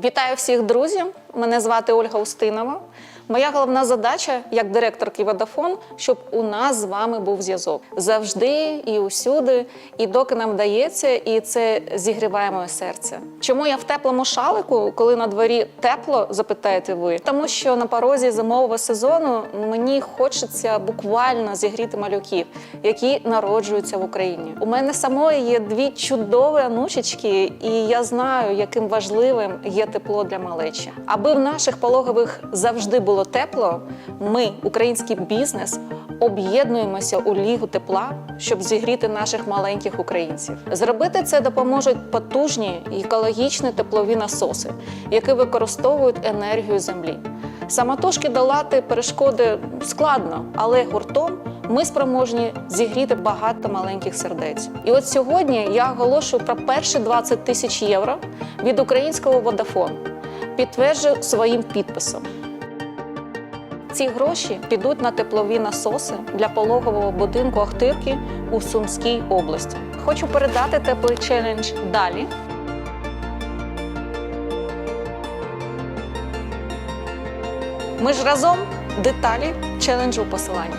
Вітаю всіх друзів! Мене звати Ольга Устинова. Моя головна задача як директорки Водафон, щоб у нас з вами був зв'язок завжди і усюди, і доки нам вдається, і це зігріває моє серце. Чому я в теплому шалику, коли на дворі тепло, запитаєте ви? Тому що на порозі зимового сезону мені хочеться буквально зігріти малюків, які народжуються в Україні. У мене самої є дві чудові онучечки, і я знаю, яким важливим є тепло для малечі. Аби в наших пологових завжди було тепло, ми, український бізнес, об'єднуємося у лігу тепла, щоб зігріти наших маленьких українців. Зробити це допоможуть потужні екологічні теплові насоси, які використовують енергію землі. Самотужки долати перешкоди складно, але гуртом ми спроможні зігріти багато маленьких сердець. І от сьогодні я оголошую про перші 20 тисяч євро від українського Vodafone. Підтверджую своїм підписом. Ці гроші підуть на теплові насоси для пологового будинку Ахтирки у Сумській області. Хочу передати теплий челендж далі. Ми ж разом деталі челенджу у посиланні.